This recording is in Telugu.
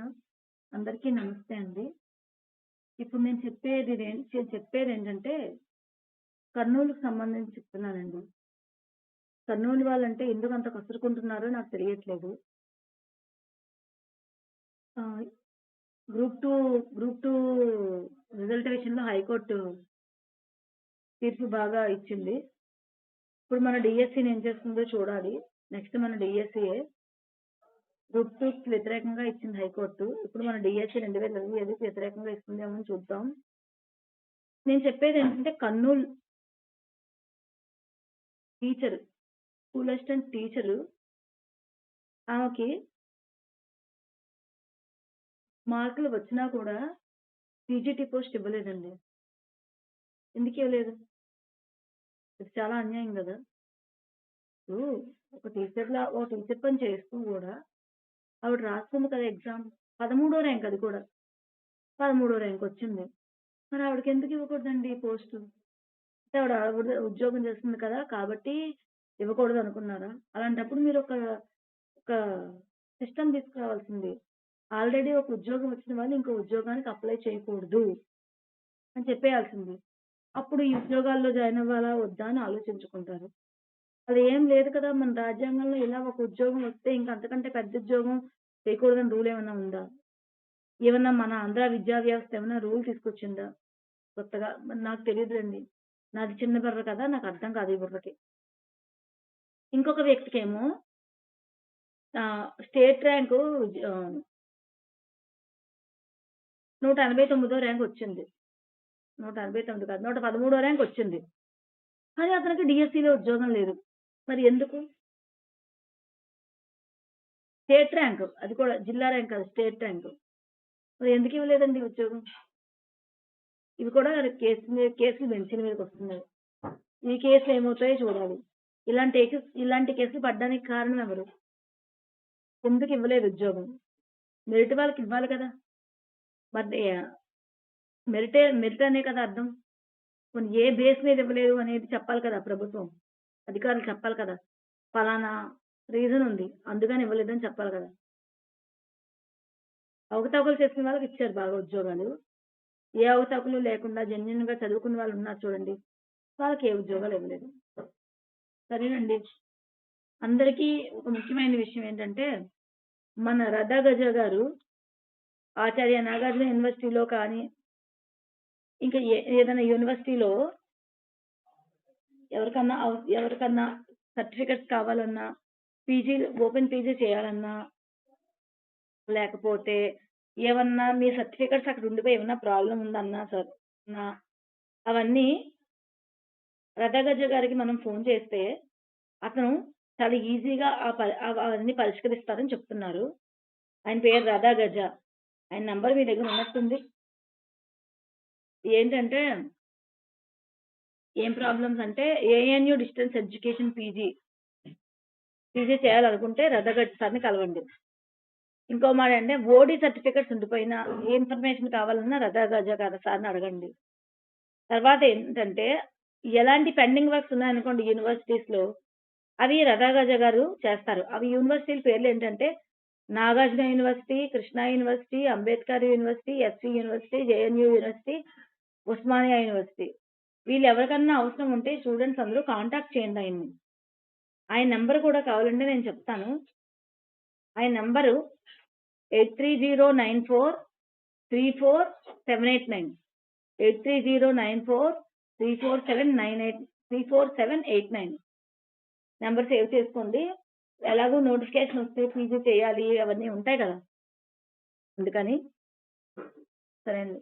కృష్ణ అందరికీ నమస్తే అండి. ఇప్పుడు నేను చెప్పేది నేను చెప్పేది ఏంటంటే కర్నూలుకు సంబంధించి చెప్తున్నానండి. కర్నూలు వాళ్ళంటే ఎందుకు అంత కసురుకుంటున్నారో నాకు తెలియట్లేదు. Group two group two result విషయంలో హైకోర్టు తీర్పు బాగా ఇచ్చింది. ఇప్పుడు మన డిఎస్సి ఏం చేస్తుందో చూడాలి. నెక్స్ట్ మన డిఎస్సిఏ రూట్ టూ వ్యతిరేకంగా ఇచ్చింది హైకోర్టు. ఇప్పుడు మన డిఎస్సి రెండు వేల ఇరవై ఐదుకి వ్యతిరేకంగా ఇస్తుందేమో అని చూద్దాం. నేను చెప్పేది ఏంటంటే Kurnool teacher school assistant teacher ఆమెకి మార్కులు వచ్చినా కూడా పీజీటీ పోస్ట్ ఇవ్వలేదండి. ఎందుకు ఇవ్వలేదు? ఇది చాలా అన్యాయం కదా. ఒక టీచర్లా ఒక టీచర్ పని చేస్తూ కూడా ఆవిడ రాస్తుంది కదా ఎగ్జామ్ పదమూడో ర్యాంక్ అది కూడా. పదమూడో ర్యాంక్ వచ్చింది. మరి ఆవిడకి ఎందుకు ఇవ్వకూడదండి పోస్టు అంటే ఆవిడ ఆవిడ ఉద్యోగం చేస్తుంది కదా కాబట్టి ఇవ్వకూడదు అనుకున్నారా? అలాంటప్పుడు మీరు ఒక ఒక సిస్టమ్ తీసుకురావాల్సింది. ఆల్రెడీ ఒక ఉద్యోగం వచ్చిన వాళ్ళు ఇంకో ఉద్యోగానికి అప్లై చేయకూడదు అని చెప్పేయాల్సింది. అప్పుడు ఈ ఉద్యోగాల్లో జాయిన్ అవ్వాలా వద్దా అని ఆలోచించుకుంటారు. అది ఏం లేదు కదా మన రాజ్యాంగంలో ఇలా ఒక ఉద్యోగం వస్తే ఇంకా అంతకంటే పెద్ద ఉద్యోగం చేయకూడదని రూల్ ఏమైనా ఉందా? ఏమన్నా మన ఆంధ్ర విద్యా వ్యవస్థ ఏమైనా రూల్ తీసుకొచ్చిందా? కొత్తగా మరి నాకు తెలియదులేండి. నాది చిన్న బుర్ర కదా నాకు అర్థం కాదు ఈ బుర్రకి. ఇంకొక వ్యక్తికేమో ఏమో స్టేట్ ర్యాంకు నూట ఎనభై తొమ్మిదో ర్యాంక్ వచ్చింది. నూట ఎనభై తొమ్మిది కాదు నూట పదమూడో ర్యాంక్ వచ్చింది. కానీ అతనికి డిఎస్సిలో ఉద్యోగం లేదు. మరి ఎందుకు? స్టేట్ ర్యాంక్ అది కూడా జిల్లా ర్యాంక్ కాదు స్టేట్ ర్యాంక్. మరి ఎందుకు ఇవ్వలేదండి ఉద్యోగం? ఇవి కూడా కేసు మీద కేసులు బెంచిన మీదకి వస్తున్నాయి ఈ కేసులు ఏమవుతాయో చూడాలి. ఇలాంటి కేసు- ఇలాంటి కేసులు పడ్డానికి కారణం ఎవరు? ఎందుకు ఇవ్వలేదు ఉద్యోగం? మెరిట్ వాళ్ళకి ఇవ్వాలి కదా. మరి మెరిటే మెరిట్ అనే కదా అర్థం. కొన్ని ఏ బేస్ మీద ఇవ్వలేదు అనేది చెప్పాలి కదా ప్రభుత్వం. అధికారులు చెప్పాలి కదా. ఫలానా రీజన్ ఉంది. అందుకని ఇవ్వలేదని చెప్పాలి కదా. అవకతవకలు చేసిన వాళ్ళకి ఇచ్చారు బాగా ఉద్యోగాలు. ఏ అవకతవకలు లేకుండా జెన్యున్గా చదువుకున్న వాళ్ళు ఉన్నారు చూడండి. వాళ్ళకి ఏ ఉద్యోగాలు ఇవ్వలేదు. సరేనండి. అందరికీ ఒక ముఖ్యమైన విషయం ఏంటంటే మన రథ గజ గారు ఆచార్య నాగార్జున యూనివర్సిటీలో కానీ ఇంకా ఏదైనా యూనివర్సిటీలో ఎవరికన్నా ఎవరికన్నా సర్టిఫికెట్స్ కావాలన్నా పీజీ ఓపెన్ పీజీ చేయాలన్నా లేకపోతే ఏమన్నా మీ సర్టిఫికెట్స్ అక్కడ ఉండిపోయి ఏమన్నా ప్రాబ్లం ఉందన్నా సార్ నా అవన్నీ రథగజ గారికి మనం ఫోన్ చేస్తే అతను చాలా ఈజీగా ప- అవన్నీ పరిష్కరిస్తారని చెప్తున్నారు. ఆయన పేరు రథా గజ ఆయన నంబర్ మీ దగ్గర ఉన్నట్టుంది. ఏంటంటే ఏం ప్రాబ్లమ్స్ అంటే ANU distance education PG PG చేయాలనుకుంటే రథగట్ సార్ని కలవండి. ఇంకో మాట అంటే ఓడి సర్టిఫికెట్స్ ఉండిపోయినా ఏ ఇన్ఫర్మేషన్ కావాలన్నా రథగజ గారు సార్ని అడగండి. తర్వాత ఏంటంటే ఎలాంటి పెండింగ్ వర్క్స్ ఉన్నాయనుకోండి యూనివర్సిటీస్లో అవి రథాగజ గారు చేస్తారు. అవి యూనివర్సిటీల పేర్లు ఏంటంటే Nagarjuna university Krishna university Ambedkar university SV university JNU university Osmania university. వీళ్ళు ఎవరికన్నా అవసరం ఉంటే స్టూడెంట్స్ అందరూ కాంటాక్ట్ చేయండి ఆయన్ని. ఆయన నెంబర్ కూడా కావాలంటే నేను చెప్తాను. ఆయన number eight three zero nine four three four seven eight nine. Eight three zero nine four three four seven nine eight three four seven eight nine. Number save చేసుకోండి. ఎలాగో నోటిఫికేషన్ వస్తే ఫీజు చేయాలి అవన్నీ ఉంటాయి కదా. అందుకని సరే అండి